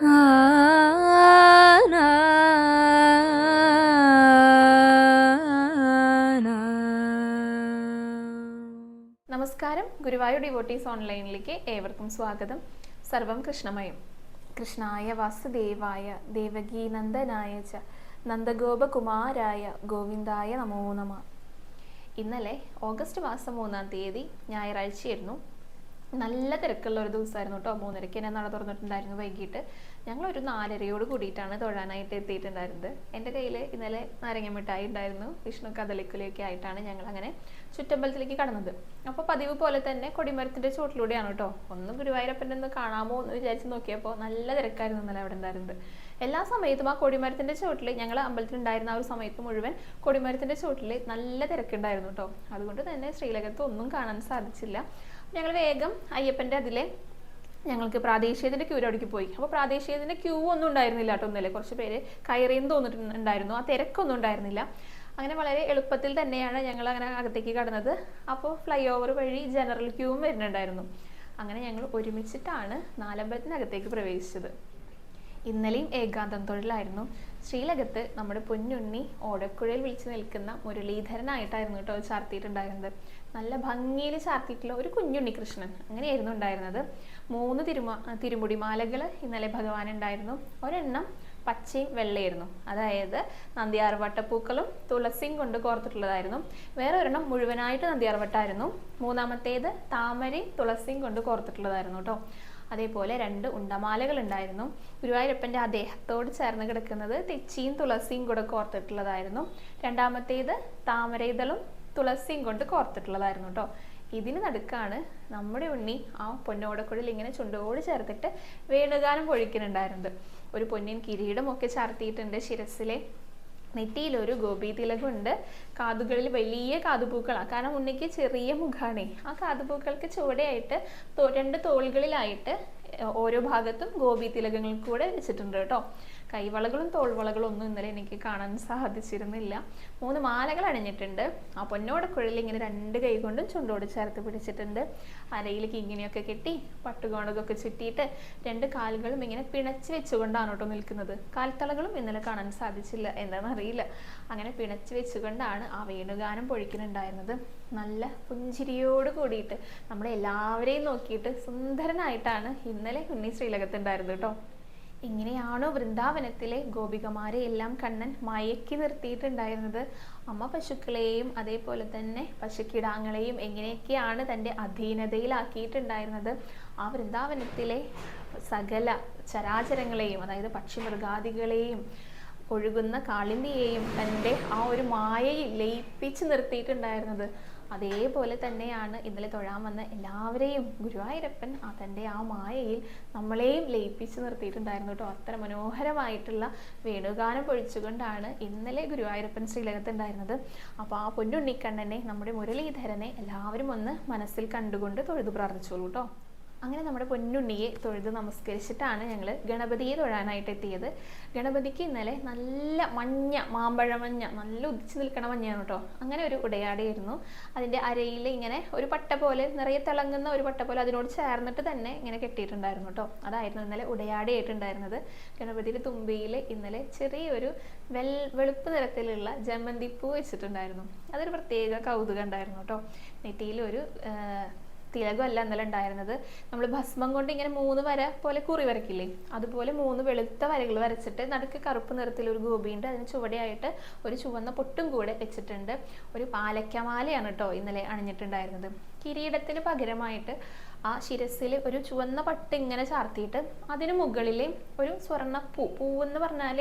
നമസ്കാരം. ഗുരുവായൂർ ഡിവോട്ടീസ് ഓൺലൈനിലേക്ക് ഏവർക്കും സ്വാഗതം. സർവം കൃഷ്ണമയം. കൃഷ്ണായ വാസുദേവായ ദേവകീ നന്ദനായ ച നന്ദഗോപകുമാരായ ഗോവിന്ദായ നമോ നമ. ഇന്നലെ ഓഗസ്റ്റ് മാസം മൂന്നാം തീയതി ഞായറാഴ്ചയായിരുന്നു. നല്ല തിരക്കുള്ള ഒരു ദിവസമായിരുന്നു കേട്ടോ. മൂന്നരയ്ക്ക് തന്നെ നട തുറന്നിട്ടുണ്ടായിരുന്നു വൈകിട്ട്. ഞങ്ങൾ ഒരു നാലരയോട് കൂടിയിട്ടാണ് തൊഴാനായിട്ട് എത്തിയിട്ടുണ്ടായിരുന്നത്. എന്റെ കയ്യിൽ ഇന്നലെ നാരങ്ങ മിഠായി ഉണ്ടായിരുന്നു. വിഷ്ണു കദളിക്കുലിയൊക്കെ ആയിട്ടാണ് ഞങ്ങൾ അങ്ങനെ ചുറ്റമ്പലത്തിലേക്ക് കടന്നത്. അപ്പോൾ പതിവ് പോലെ തന്നെ കൊടിമരത്തിന്റെ ചോട്ടിലൂടെയാണ് കേട്ടോ. ഒന്ന് ഗുരുവായൂരപ്പന്റെ ഒന്ന് കാണാമോ എന്ന് വിചാരിച്ച് നോക്കിയപ്പോൾ നല്ല തിരക്കായിരുന്നു ഇന്നലെ അവിടെ ഉണ്ടായിരുന്നത്. എല്ലാ സമയത്തും ആ കൊടിമരത്തിന്റെ ചോട്ടിൽ ഞങ്ങൾ അമ്പലത്തിലുണ്ടായിരുന്ന ആ ഒരു സമയത്ത് മുഴുവൻ കൊടിമരത്തിന്റെ ചോട്ടിൽ നല്ല തിരക്കുണ്ടായിരുന്നു കേട്ടോ. അതുകൊണ്ട് തന്നെ ശ്രീലകത്ത് ഒന്നും കാണാൻ സാധിച്ചില്ല. ഞങ്ങൾ വേഗം അയ്യപ്പന്റെ അതിലെ ഞങ്ങൾക്ക് പ്രാദേശികത്തിന്റെ ക്യൂ അവിടേക്ക് പോയി. അപ്പോൾ പ്രാദേശികത്തിന്റെ ക്യൂ ഒന്നും ഉണ്ടായിരുന്നില്ല കേട്ടോ ഒന്നല്ലേ കുറച്ച് പേര് കയറിയെന്ന് തോന്നിട്ടുണ്ടായിരുന്നു. ആ തിരക്കൊന്നും ഉണ്ടായിരുന്നില്ല. അങ്ങനെ വളരെ എളുപ്പത്തിൽ തന്നെയാണ് ഞങ്ങൾ അങ്ങനെ അകത്തേക്ക് കടന്നത്. അപ്പോൾ ഫ്ലൈ ഓവർ വഴി ജനറൽ ക്യൂവും വരുന്നുണ്ടായിരുന്നു. അങ്ങനെ ഞങ്ങൾ ഒരുമിച്ചിട്ടാണ് നാലമ്പലത്തിനകത്തേക്ക് പ്രവേശിച്ചത്. ഇന്നലെയും ഏകാന്തം തൊഴിലായിരുന്നു. ശ്രീലകത്ത് നമ്മുടെ പൊന്നുണ്ണി ഓടക്കുഴയിൽ വിളിച്ചു നിൽക്കുന്ന മുരളീധരനായിട്ടായിരുന്നു കേട്ടോ ചാർത്തിയിട്ടുണ്ടായിരുന്നത്. നല്ല ഭംഗിയിൽ ചാർത്തിയിട്ടുള്ള ഒരു കുഞ്ഞുണ്ണി കൃഷ്ണൻ അങ്ങനെയായിരുന്നു ഉണ്ടായിരുന്നത്. മൂന്ന് തിരുമ തിരുമുടിമാലകൾ ഇന്നലെ ഭഗവാൻ ഉണ്ടായിരുന്നു ഒരെണ്ണം പച്ചയും വെള്ളയായിരുന്നു. അതായത് നന്ദിയാർ വട്ടപ്പൂക്കളും തുളസിയും കൊണ്ട് കോർത്തിട്ടുള്ളതായിരുന്നു. വേറെ ഒരെണ്ണം മുഴുവനായിട്ട് നന്ദിയാർ വട്ടായിരുന്നു. മൂന്നാമത്തേത് താമരയും തുളസിയും കൊണ്ട് കോർത്തിട്ടുള്ളതായിരുന്നു കേട്ടോ. അതേപോലെ രണ്ട് ഉണ്ടമാലകൾ ഉണ്ടായിരുന്നു ഗുരുവായൂരപ്പന്റെ ആ ദേഹത്തോട് ചേർന്ന് കിടക്കുന്നത് തെച്ചിയും തുളസിയും കൂടെ കോർത്തിട്ടുള്ളതായിരുന്നു. രണ്ടാമത്തേത് താമരയിതളും തുളസിയും കൊണ്ട് കോർത്തിട്ടുള്ളതായിരുന്നു കേട്ടോ. ഇതിന് നടുക്കാണ് നമ്മുടെ ഉണ്ണി ആ പൊന്നോടക്കുഴൽ ഇങ്ങനെ ചുണ്ടോട് ചേർത്തിട്ട് വേണുഗാനം പൊഴിക്കുന്നുണ്ടായിരുന്നത്. ഒരു പൊന്നിൻ കിരീടമൊക്കെ ചാർത്തിയിട്ടുണ്ട് ശിരസിലെ നെറ്റിയിലൊരു ഗോപി തിലകുണ്ട് കാതുകളിൽ വലിയ കാതുപൂക്കളാണ് കാരണം ഉണ്ണിക്ക് ചെറിയ മുഖാണേ. ആ കാതുപൂക്കൾക്ക് ചുവടെയായിട്ട് രണ്ട് തോളുകളിലായിട്ട് ഓരോ ഭാഗത്തും ഗോപി തിലകങ്ങൾ കൂടെ വെച്ചിട്ടുണ്ട് കേട്ടോ. കൈവളകളും തോൾവളകളും ഒന്നും ഇന്നലെ എനിക്ക് കാണാൻ സാധിച്ചിരുന്നില്ല. മൂന്ന് മാലകൾ അണിഞ്ഞിട്ടുണ്ട്. ആ പൊന്നോടക്കുഴലിൽ ഇങ്ങനെ രണ്ട് കൈ കൊണ്ടും ചുണ്ടോട് ചേർത്ത് പിടിച്ചിട്ടുണ്ട്. അരയിലേക്ക് ഇങ്ങനെയൊക്കെ കെട്ടി പട്ടുകോണകൊക്കെ ചുറ്റിയിട്ട് രണ്ട് കാലുകളും ഇങ്ങനെ പിണച്ച് വെച്ചുകൊണ്ടാണ് കേട്ടോ നിൽക്കുന്നത്. കാൽത്തളകളും ഇന്നലെ കാണാൻ സാധിച്ചില്ല എന്താണെന്നറിയില്ല. അങ്ങനെ പിണച്ച് വെച്ചുകൊണ്ടാണ് ആ വേണുഗാനം പൊഴിക്കുന്നുണ്ടായിരുന്നത് നല്ല പുഞ്ചിരിയോട് കൂടിയിട്ട് നമ്മളെല്ലാവരെയും നോക്കിയിട്ട് സുന്ദരനായിട്ടാണ് ഇന്നലെ കുഞ്ഞി ശ്രീലകത്തുണ്ടായിരുന്നു കേട്ടോ. ഇങ്ങനെയാണോ വൃന്ദാവനത്തിലെ ഗോപികമാരെ എല്ലാം കണ്ണൻ മയക്കി നിർത്തിയിട്ടുണ്ടായിരുന്നത്? അമ്മ പശുക്കളെയും അതേപോലെ തന്നെ പശുക്കിടാങ്ങളെയും എങ്ങനെയൊക്കെയാണ് തന്റെ അധീനതയിലാക്കിയിട്ടുണ്ടായിരുന്നത്? ആ വൃന്ദാവനത്തിലെ സകല ചരാചരങ്ങളെയും അതായത് പക്ഷിമൃഗാദികളെയും ഒഴുകുന്ന കാളിന്തിയെയും തന്റെ ആ ഒരു മായയിൽ ലയിപ്പിച്ച് നിർത്തിയിട്ടുണ്ടായിരുന്നത്. അതേപോലെ തന്നെയാണ് ഇന്നലെ തൊഴാൻ വന്ന എല്ലാവരെയും ഗുരുവായൂരപ്പൻ തന്റെ ആ മായയിൽ നമ്മളെയും ലയിപ്പിച്ച് നിർത്തിയിട്ടുണ്ടായിരുന്നു കേട്ടോ. അത്ര മനോഹരമായിട്ടുള്ള വേണുഗാനം പൊഴിച്ചുകൊണ്ടാണ് ഇന്നലെ ഗുരുവായൂരപ്പൻ ശ്രീലകത്തുണ്ടായിരുന്നത്. അപ്പോൾ ആ പൊന്നുണ്ണിക്കണ്ണനെ നമ്മുടെ മുരളീധരനെ എല്ലാവരും ഒന്ന് മനസ്സിൽ കണ്ടുകൊണ്ട് തൊഴുതു പ്രാർത്ഥിച്ചോളൂ കേട്ടോ. അങ്ങനെ നമ്മുടെ പൊന്നുണ്ണിയെ തൊഴുത് നമസ്കരിച്ചിട്ടാണ് ഞങ്ങൾ ഗണപതിയെ തൊഴാനായിട്ട് എത്തിയത്. ഗണപതിക്ക് ഇന്നലെ നല്ല മഞ്ഞ മാമ്പഴ മഞ്ഞ നല്ല ഉദിച്ചു നിൽക്കണ മഞ്ഞയാണ് കേട്ടോ അങ്ങനെ ഒരു ഉടയാടിയായിരുന്നു. അതിന്റെ അരയിൽ ഇങ്ങനെ ഒരു പട്ട പോലെ നിറയെ തിളങ്ങുന്ന ഒരു പട്ട പോലെ അതിനോട് ചേർന്നിട്ട് തന്നെ ഇങ്ങനെ കെട്ടിയിട്ടുണ്ടായിരുന്നു കേട്ടോ അതായിരുന്നു ഇന്നലെ ഉടയാടിയായിട്ടുണ്ടായിരുന്നത്. ഗണപതിയുടെ തുമ്പിയിൽ ഇന്നലെ ചെറിയൊരു വെൽ വെളുപ്പ് നിറത്തിലുള്ള ജമന്തിപ്പൂ വെച്ചിട്ടുണ്ടായിരുന്നു. അതൊരു പ്രത്യേക കൗതുകം ഉണ്ടായിരുന്നു കേട്ടോ നെറ്റിയിൽ ഒരു തിലകമല്ല ഇന്നലെ ഉണ്ടായിരുന്നത്. നമ്മൾ ഭസ്മം കൊണ്ട് ഇങ്ങനെ മൂന്ന് വര പോലെ കുറി വരയ്ക്കില്ലേ? അതുപോലെ മൂന്ന് വെളുത്ത വരകൾ വരച്ചിട്ട് നടുക്ക് കറുപ്പ് നിറത്തിൽ ഒരു ഗോപിയുണ്ട്. അതിന് ചുവടെയായിട്ട് ഒരു ചുവന്ന പൊട്ടും കൂടെ വെച്ചിട്ടുണ്ട്. ഒരു പാലക്കമാലയാണ് കേട്ടോ ഇന്നലെ അണിഞ്ഞിട്ടുണ്ടായിരുന്നത്. കിരീടത്തിന് പകരമായിട്ട് ആ ശിരസിൽ ഒരു ചുവന്ന പട്ട് ഇങ്ങനെ ചാർത്തിയിട്ട് അതിന് മുകളിൽ ഒരു സ്വർണ പൂ പൂവെന്ന് പറഞ്ഞാൽ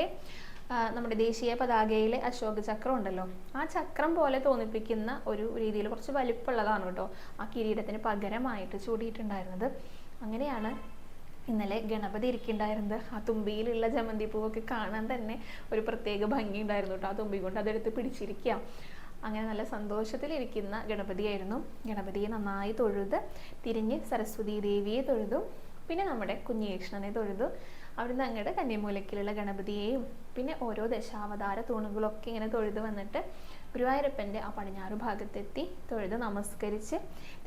നമ്മുടെ ദേശീയ പതാകയിലെ അശോക ചക്രം ഉണ്ടല്ലോ. ആ ചക്രം പോലെ തോന്നിപ്പിക്കുന്ന ഒരു രീതിയിൽ കുറച്ച് വലിപ്പമുള്ളതാണ് കേട്ടോ. ആ കിരീടത്തിന് പകരമായിട്ട് ചൂടിയിട്ടുണ്ടായിരുന്നത്. അങ്ങനെയാണ് ഇന്നലെ ഗണപതി ഇരിക്കുന്നുണ്ടായിരുന്നത്. ആ തുമ്പിയിലുള്ള ജമന്തി പൂവൊക്കെ കാണാൻ തന്നെ ഒരു പ്രത്യേക ഭംഗി ഉണ്ടായിരുന്നു കേട്ടോ. ആ തുമ്പി കൊണ്ട് അതെടുത്ത് പിടിച്ചിരിക്കുക. അങ്ങനെ നല്ല സന്തോഷത്തിലിരിക്കുന്ന ഗണപതിയായിരുന്നു. ഗണപതിയെ നന്നായി തൊഴുത് തിരിഞ്ഞ് സരസ്വതി ദേവിയെ തൊഴുതു. പിന്നെ നമ്മുടെ കുഞ്ഞികൃഷ്ണനെ തൊഴുതു. അവിടുന്ന് അങ്ങോട്ട് കന്യമൂലക്കിലുള്ള ഗണപതിയെയും പിന്നെ ഓരോ ദശാവതാര തൂണുകളൊക്കെ ഇങ്ങനെ തൊഴുത് വന്നിട്ട് ഗുരുവായൂരപ്പന്റെ ആ പടിഞ്ഞാറ് ഭാഗത്തെത്തി തൊഴുത് നമസ്കരിച്ച്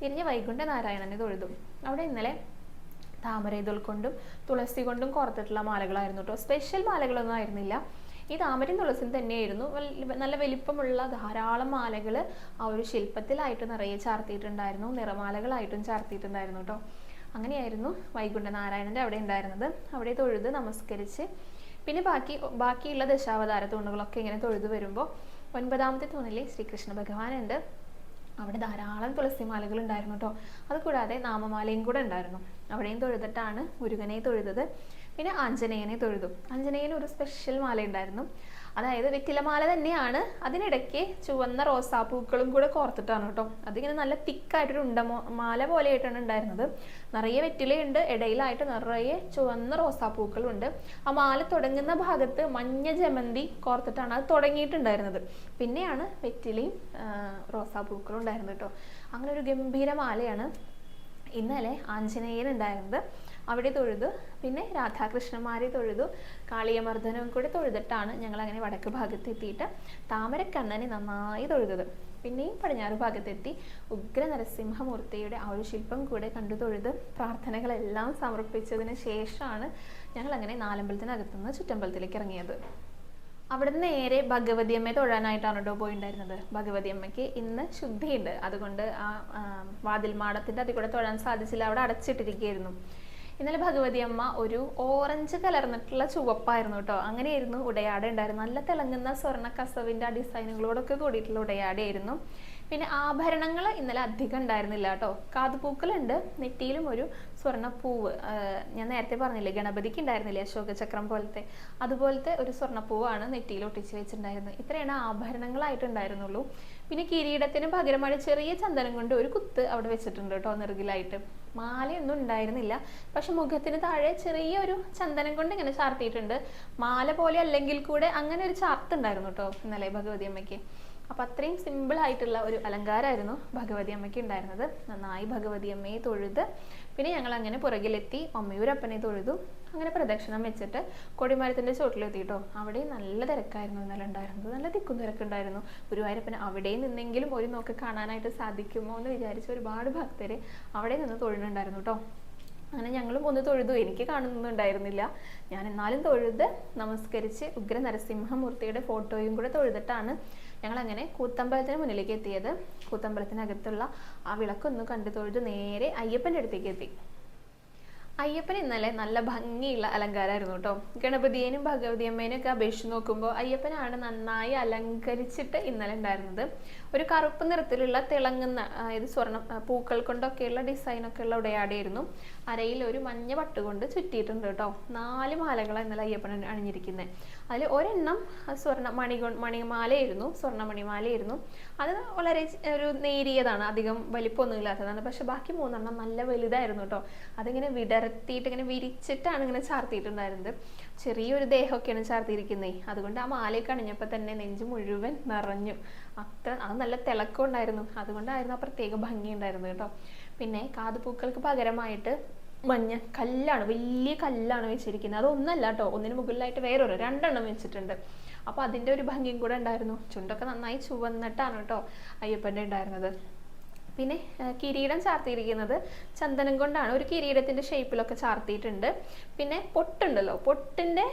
തിരിഞ്ഞ് വൈകുണ്ഠ നാരായണനെ തൊഴുതു. അവിടെ ഇന്നലെ താമര ഇതൾ കൊണ്ടും തുളസി കൊണ്ടും കോർത്തിട്ടുള്ള മാലകളായിരുന്നു കേട്ടോ സ്പെഷ്യൽ മാലകളൊന്നും ആയിരുന്നില്ല. ഈ താമരയും തുളസിയും തന്നെയായിരുന്നു. നല്ല വലിപ്പമുള്ള ധാരാളം മാലകൾ ആ ഒരു ശില്പത്തിലായിട്ട് നിറയെ ചാർത്തിയിട്ടുണ്ടായിരുന്നു. നിറമാലകളായിട്ടും ചാർത്തിയിട്ടുണ്ടായിരുന്നു കേട്ടോ അങ്ങനെയായിരുന്നു വൈകുണ്ഠ നാരായണന്റെ അവിടെ ഉണ്ടായിരുന്നത്. അവിടെ തൊഴുത് നമസ്കരിച്ച് പിന്നെ ബാക്കി ബാക്കിയുള്ള ദശാവതാര തൂണുകളൊക്കെ ഇങ്ങനെ തൊഴുതു വരുമ്പോൾ ഒൻപതാമത്തെ തൂണിൽ ശ്രീകൃഷ്ണ ഭഗവാനുണ്ട്. അവിടെ ധാരാളം തുളസിമാലകൾ ഉണ്ടായിരുന്നു കേട്ടോ അതുകൂടാതെ നാമമാലയും കൂടെ ഉണ്ടായിരുന്നു. അവിടെയും തൊഴുതിട്ടാണ് മുരുകനെ തൊഴുതത്. പിന്നെ ആഞ്ജനേയനെ തൊഴുതു. ആഞ്ജനേയന് ഒരു സ്പെഷ്യൽ മാല ഉണ്ടായിരുന്നു അതായത് വെറ്റിലമാല തന്നെയാണ്. അതിനിടയ്ക്ക് ചുവന്ന റോസാപ്പൂക്കളും കൂടെ കോർത്തിട്ടാണ് കേട്ടോ. അതിങ്ങനെ നല്ല തിക്കായിട്ടൊരു ഉണ്ട മോ- മാല പോലെയായിട്ടാണ് ഉണ്ടായിരുന്നത്. നിറയെ വെറ്റിലയുണ്ട്. ഇടയിലായിട്ട് നിറയെ ചുവന്ന റോസാപ്പൂക്കളുണ്ട്. ആ മാല തുടങ്ങുന്ന ഭാഗത്ത് മഞ്ഞ ജമന്തി കോർത്തിട്ടാണ് അത് തുടങ്ങിയിട്ടുണ്ടായിരുന്നത്. പിന്നെയാണ് വെറ്റിലയും റോസാപ്പൂക്കളും ഉണ്ടായിരുന്നത് കേട്ടോ. അങ്ങനെ ഒരു ഗംഭീര മാലയാണ് ഇന്നലെ ആഞ്ജനേയൻ ഉണ്ടായിരുന്നത് അവിടെ തൊഴുതു. പിന്നെ രാധാകൃഷ്ണന്മാരെ തൊഴുതു. കാളിയമർദ്ദനവും കൂടെ തൊഴുതിട്ടാണ് ഞങ്ങൾ അങ്ങനെ വടക്ക് ഭാഗത്ത് എത്തിയിട്ട് താമരക്കണ്ണനെ നന്നായി തൊഴുതത്. പിന്നെയും പടിഞ്ഞാറ് ഭാഗത്തെത്തി ഉഗ്ര നരസിംഹമൂർത്തിയുടെ ആ ഒരു ശില്പം കൂടെ കണ്ടു തൊഴുത് പ്രാർത്ഥനകളെല്ലാം സമർപ്പിച്ചതിന് ശേഷമാണ് ഞങ്ങൾ അങ്ങനെ നാലമ്പലത്തിനകത്തുനിന്ന് ചുറ്റമ്പലത്തിലേക്ക് ഇറങ്ങിയത്. അവിടുന്ന് നേരെ ഭഗവതി അമ്മയെ തൊഴാനായിട്ടാണ് കേട്ടോ പോയിണ്ടായിരുന്നത്. ഭഗവതി അമ്മയ്ക്ക് ഇന്ന് ശുദ്ധിയുണ്ട്. അതുകൊണ്ട് ആ ആ, വാതിൽ മാടത്തിന്റെ അതിൽ കൂടെ തൊഴാൻ സാധിച്ചില്ല. അവിടെ അടച്ചിട്ടിരിക്കുകയായിരുന്നു. ഇന്നലെ ഭഗവതി അമ്മ ഒരു ഓറഞ്ച് കലർന്നിട്ടുള്ള ചുവപ്പായിരുന്നു കേട്ടോ. അങ്ങനെയായിരുന്നു ഉടയാട ഉണ്ടായിരുന്നു നല്ല തിളങ്ങുന്ന സ്വർണ കസവിന്റെ ആ ഡിസൈനുകളോടൊക്കെ കൂടിയിട്ടുള്ള ഉടയാടയായിരുന്നു. പിന്നെ ആഭരണങ്ങൾ ഇന്നലെ അധികം ഉണ്ടായിരുന്നില്ല കേട്ടോ. കാതുപൂക്കളുണ്ട്. നെറ്റിയിലും ഒരു സ്വർണപ്പൂവ് ഞാൻ നേരത്തെ പറഞ്ഞില്ലേ ഗണപതിക്ക് ഉണ്ടായിരുന്നില്ലേ അശോക ചക്രം പോലത്തെ? അതുപോലത്തെ ഒരു സ്വർണപ്പൂവാണ് നെറ്റിയിൽ ഒട്ടിച്ച് വെച്ചിട്ടുണ്ടായിരുന്നത്. ഇത്രയാണ് ആഭരണങ്ങളായിട്ടുണ്ടായിരുന്നുള്ളൂ. പിന്നെ കിരീടത്തിന് പകരമായി ചെറിയ ചന്ദനം കൊണ്ട് ഒരു കുത്ത് അവിടെ വെച്ചിട്ടുണ്ട് കേട്ടോ നെറുകിലായിട്ട്. മാലയൊന്നും ഉണ്ടായിരുന്നില്ല. പക്ഷെ മുഖത്തിന് താഴെ ചെറിയ ഒരു ചന്ദനം കൊണ്ട് ഇങ്ങനെ ചാർത്തിയിട്ടുണ്ട്. മാല പോലെ അല്ലെങ്കിൽ കൂടെ അങ്ങനെ ഒരു ചാർത്ത് ഉണ്ടായിരുന്നു കേട്ടോ ഇന്നലെ ഭഗവതി അമ്മയ്ക്ക്. അപ്പൊ അത്രയും സിമ്പിൾ ആയിട്ടുള്ള ഒരു അലങ്കാരമായിരുന്നു ഭഗവതി അമ്മയ്ക്ക് ഉണ്ടായിരുന്നത്. നന്നായി ഭഗവതി അമ്മയെ തൊഴുത് പിന്നെ ഞങ്ങൾ അങ്ങനെ പുറകിലെത്തി അമ്മയൂരപ്പനെ തൊഴുതു. അങ്ങനെ പ്രദക്ഷിണം വെച്ചിട്ട് കൊടിമരത്തിന്റെ ചോട്ടിലെത്തിയിട്ടോ അവിടെ നല്ല തിരക്കായിരുന്നു ഇന്നലെ ഉണ്ടായിരുന്നത്. നല്ല തിക്കും തിരക്കുണ്ടായിരുന്നു. ഗുരുവായൂരപ്പന് അവിടെ നിന്നെങ്കിലും ഒരു നോക്ക് കാണാനായിട്ട് സാധിക്കുമോ എന്ന് വിചാരിച്ച ഒരുപാട് ഭക്തര് അവിടെ നിന്ന് തൊഴുന്നുണ്ടായിരുന്നു കേട്ടോ അങ്ങനെ ഞങ്ങളും ഒന്ന് തൊഴുതു. എനിക്ക് കാണുന്നുണ്ടായിരുന്നില്ല ഞാൻ എന്നാലും തൊഴുത് നമസ്കരിച്ച് ഉഗ്ര നരസിംഹമൂർത്തിയുടെ ഫോട്ടോയും കൂടെ തൊഴുതിട്ടാണ് ഞങ്ങൾ അങ്ങനെ കൂത്തമ്പലത്തിന് മുന്നിലേക്ക് എത്തിയത്. കൂത്തമ്പലത്തിനകത്തുള്ള ആ വിളക്കൊന്ന് കണ്ടു തൊഴുത് നേരെ അയ്യപ്പന്റെ അടുത്തേക്ക് എത്തി. അയ്യപ്പൻ ഇന്നലെ നല്ല ഭംഗിയുള്ള അലങ്കാരമായിരുന്നു കേട്ടോ. ഗണപതിയേനും ഭഗവതി അമ്മേനും ഒക്കെ അപേക്ഷിച്ച് നോക്കുമ്പോൾ അയ്യപ്പനാണ് നന്നായി അലങ്കരിച്ചിട്ട് ഇന്നലെ ഉണ്ടായിരുന്നത്. ഒരു കറുപ്പ് നിറത്തിലുള്ള തിളങ്ങുന്ന അതായത് സ്വർണ പൂക്കൾ കൊണ്ടൊക്കെയുള്ള ഡിസൈനൊക്കെ ഉള്ള ഉടയാടിയായിരുന്നു. അരയിൽ ഒരു മഞ്ഞ പട്ട് കൊണ്ട് ചുറ്റിയിട്ടുണ്ട് കേട്ടോ. നാല് മാലകളാണ് ഇന്നലെ അയ്യപ്പൻ അണിഞ്ഞിരിക്കുന്നത് അതിൽ ഒരെണ്ണം സ്വർണ മണി മണിമാലയായിരുന്നു സ്വർണമണിമാലയായിരുന്നു അത് വളരെ ഒരു നേരിയതാണ്. അധികം വലിപ്പമൊന്നും ഇല്ലാത്തതാണ് പക്ഷെ ബാക്കി മൂന്നെണ്ണം നല്ല വലുതായിരുന്നു കേട്ടോ. അതിങ്ങനെ വിടർത്തിയിട്ട് ഇങ്ങനെ വിരിച്ചിട്ടാണ് ഇങ്ങനെ ചാർത്തിയിട്ടുണ്ടായിരുന്നത്. ചെറിയൊരു ദേഹമൊക്കെയാണ് ചാർത്തിയിരിക്കുന്നത് അതുകൊണ്ട് ആ മാലയൊക്കെ അണിഞ്ഞപ്പോൾ തന്നെ നെഞ്ച് മുഴുവൻ നിറഞ്ഞു. അത്ര അത് നല്ല തിളക്കം ഉണ്ടായിരുന്നു. അതുകൊണ്ടായിരുന്നു ആ പ്രത്യേക ഭംഗി ഉണ്ടായിരുന്നത് കേട്ടോ. പിന്നെ കാതുപൂക്കൾക്ക് പകരമായിട്ട് മഞ്ഞ കല്ലാണ് വലിയ കല്ലാണ് വെച്ചിരിക്കുന്നത്. അതൊന്നല്ല കേട്ടോ ഒന്നിന് മുകളിലായിട്ട് വേറൊരു രണ്ടെണ്ണം വെച്ചിട്ടുണ്ട്. അപ്പൊ അതിന്റെ ഒരു ഭംഗിയും കൂടെ ഉണ്ടായിരുന്നു. ചുണ്ടൊക്കെ നന്നായി ചുവന്നിട്ടാണ് കേട്ടോ അയ്യപ്പന്റെ ഉണ്ടായിരുന്നത്. പിന്നെ കിരീടം ചാർത്തിയിരിക്കുന്നത് ചന്ദനം കൊണ്ടാണ്. ഒരു കിരീടത്തിന്റെ ഷേപ്പിലൊക്കെ ചാർത്തിയിട്ടുണ്ട്. പിന്നെ പൊട്ടുണ്ടല്ലോ. പൊട്ടിന്റെ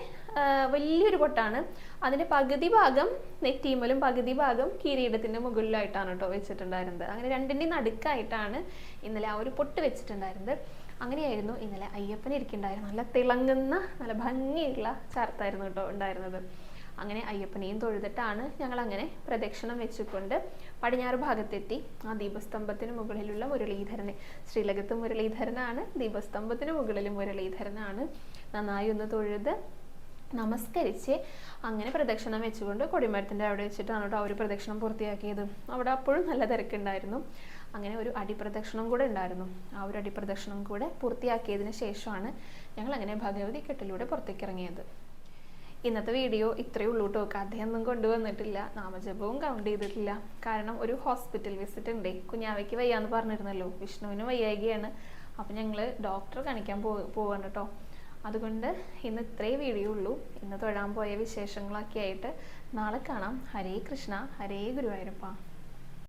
വലിയൊരു പൊട്ടാണ്. അതിന്റെ പകുതി ഭാഗം നെറ്റീമലും പകുതി ഭാഗം കിരീടത്തിന്റെ മുകളിലായിട്ടാണ് കേട്ടോ വെച്ചിട്ടുണ്ടായിരുന്നത്. അങ്ങനെ രണ്ടിന്റെയും നടുക്കായിട്ടാണ് ഇന്നലെ ആ ഒരു പൊട്ട് വെച്ചിട്ടുണ്ടായിരുന്നത്. അങ്ങനെയായിരുന്നു ഇന്നലെ അയ്യപ്പൻ ഇരിക്കുന്നുണ്ടായിരുന്നത് നല്ല തിളങ്ങുന്ന നല്ല ഭംഗിയുള്ള ചാർത്തായിരുന്നു കേട്ടോ ഉണ്ടായിരുന്നത്. അങ്ങനെ അയ്യപ്പനെയും തൊഴുതിട്ടാണ് ഞങ്ങൾ അങ്ങനെ പ്രദക്ഷിണം വെച്ചുകൊണ്ട് പടിഞ്ഞാറ് ഭാഗത്തെത്തി. ആ ദീപസ്തംഭത്തിന് മുകളിലുള്ള മുരളീധരനെ. ശ്രീലകത്ത് മുരളീധരനാണ്. ദീപസ്തംഭത്തിന് മുകളിൽ മുരളീധരനാണ്. നന്നായി ഒന്ന് തൊഴുത് നമസ്കരിച്ച് അങ്ങനെ പ്രദക്ഷിണം വെച്ചുകൊണ്ട് കൊടിമരത്തിന്റെ അവിടെ വെച്ചിട്ടാണ് കേട്ടോ ആ ഒരു പ്രദക്ഷിണം പൂർത്തിയാക്കിയത്. അവിടെ അപ്പോഴും നല്ല തിരക്കുണ്ടായിരുന്നു. അങ്ങനെ ഒരു അടിപ്രദക്ഷിണം കൂടെ ഉണ്ടായിരുന്നു. ആ ഒരു അടിപ്രദക്ഷിണം കൂടെ പൂർത്തിയാക്കിയതിന് ശേഷമാണ് ഞങ്ങൾ അങ്ങനെ ഭഗവതി കെട്ടിലൂടെ പുറത്തേക്ക് ഇറങ്ങിയത് ഇന്നത്തെ വീഡിയോ ഇത്രയേ ഉള്ളൂ കേട്ടോ. ഒന്നും കൊണ്ടുവന്നിട്ടില്ല. നാമജപവും കൗണ്ട് ചെയ്തിട്ടില്ല. കാരണം ഒരു ഹോസ്പിറ്റൽ വിസിറ്റ് ഉണ്ട്. കുഞ്ഞാവയ്ക്ക് വയ്യാന്ന് പറഞ്ഞിരുന്നല്ലോ. വിഷ്ണുവിന് വയ്യായികയാണ്. അപ്പം ഞങ്ങൾ ഡോക്ടറെ കാണിക്കാൻ പോവാണ് കേട്ടോ. അതുകൊണ്ട് ഇന്ന് ഇത്രേ വീഡിയോ ഉള്ളൂ. ഇന്ന് തൊഴാൻ പോയ വിശേഷങ്ങളൊക്കെ ആയിട്ട് നാളെ കാണാം. ഹരേ കൃഷ്ണ. ഹരേ ഗുരുവായൂരപ്പ.